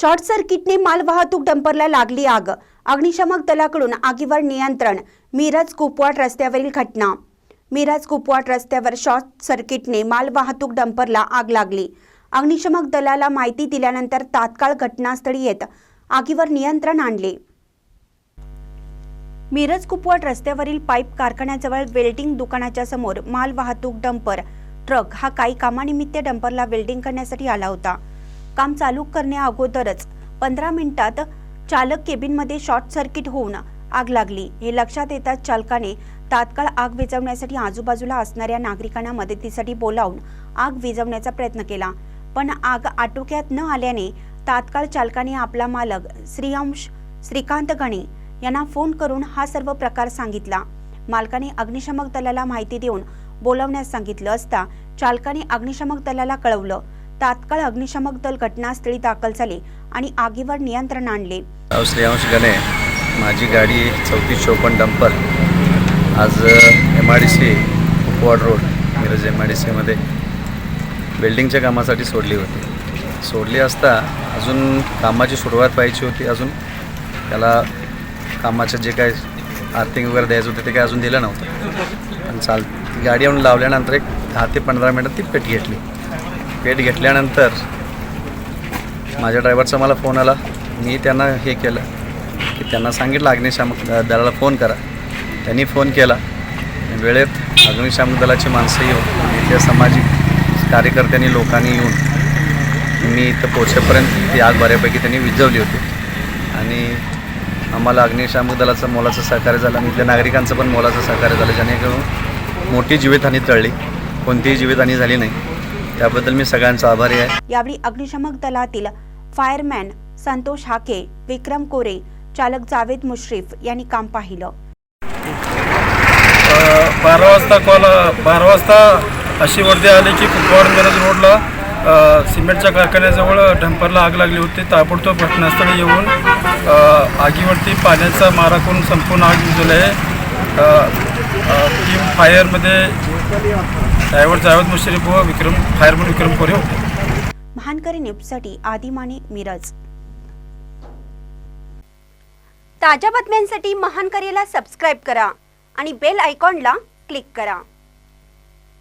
Short सर्किटने मालवाहतूक डंपरला लागली आग. अग्निशमक दलाकडून आगीवर नियंत्रण. मिरज कुपवाट रस्त्यावरील घटना. मिरज कुपवाट रस्त्यावर शॉर्ट सर्किटने मालवाहतूक डंपरला आग लागली. अग्निशमक दलाला माहिती दिल्यानंतर तात्काळ घटनास्थळी येत आगीवर नियंत्रण आणले. मिरज कुपवाट रस्त्यावरील पाईप कारखान्याजवळ वेल्डिंग दुकानाच्या समोर मालवाहतूक डंपर. ट्रक हा काही कामानिमित्त डंपरला वेल्डिंग करण्यासाठी आला होता. काम चालू करण्या अगोदरच पंधरा मिनिटात चालक केबिनमध्ये शॉर्ट सर्किट होऊन आग लागली. हे लक्षात येताच चालकाने तात्काळ आग विझवण्यासाठी आजूबाजूला असणाऱ्या नागरिकांना मदतीसाठी बोलावून आग विझवण्याचा प्रयत्न केला. पण आग आटोक्यात न आल्याने तात्काळ चालकाने आपला मालक श्रीयांश श्रीकांत गणे यांना फोन करून हा सर्व प्रकार सांगितला. मालकाने अग्निशमक दलाला माहिती देऊन बोलावण्यास सांगितलं असता चालकाने अग्निशमक दलाला कळवलं. तात्काळ अग्निशमक दल घटनास्थळी दाखल झाले आणि आगीवर नियंत्रण आणले. श्रेयांश गणे माझी गाडी चौतीस चौपन्न डंपर. आज M I D C Upwad road Miraj M I D सीमध्ये बिल्डिंगच्या कामासाठी सोडली होती. सोडली असता अजून कामाची सुरुवात व्हायची होती अजून. त्याला कामाचं जे काय आर्थिंग वगैरे द्यायचं होतं ते काय अजून दिलं नव्हतं. पण चाल गाडी आणून लावल्यानंतर एक दहा ते पंधरा मिनटात ती पेट घेतली. पेट घेतल्यानंतर माझ्या ड्रायव्हरचा मला फोन आला. मी त्यांना हे केलं की त्यांना सांगितलं अग्निशामक दलाला फोन करा. त्यांनी फोन केला. वेळेत अग्निशामक दलाची माणसं येऊन इथल्या सामाजिक कार्यकर्त्यांनी लोकांनी येऊन मी इथं पोचेपर्यंत ती आग बऱ्यापैकी त्यांनी विझवली होती. आणि आम्हाला अग्निशामक दलाचं मोलाचं सहकार्य झालं. आणि इथल्या नागरिकांचं पण मोलाचं सहकार्य झालं जेणेकरून मोठी जीवितहानी टळली. कोणतीही जीवितहानी झाली नाही. त्याबद्दल मी सगळ्यांचा आभारी आहे. यावेळी अग्निशमक दलातील फायरमॅन संतोष हाके विक्रम कोरे चालक जावेद मुश्रीफ यांनी काम पाहिलं. बारा वाजता कॉल बारा वाजता अशी वर्दी आली की कुपवाड मिरज रोडला सिमेंटच्या कारखान्याजवळ डंपरला आग लागली होती. ताबडतोब घटनास्थळी येऊन आगीवरती पाण्याचा मारा करून संपूर्ण आग विझवली आहे. टीम फायरमध्ये ड्रायव्हर जावेद मुशरीफ व विक्रम फायरमन विक्रम कोरे. होते महानकरी न्यूजसाठी आदिमाने मिरज. ताज्या बातम्यांसाठी महानकरीला सबस्क्राईब करा आणि बेल आयकॉनला क्लिक करा.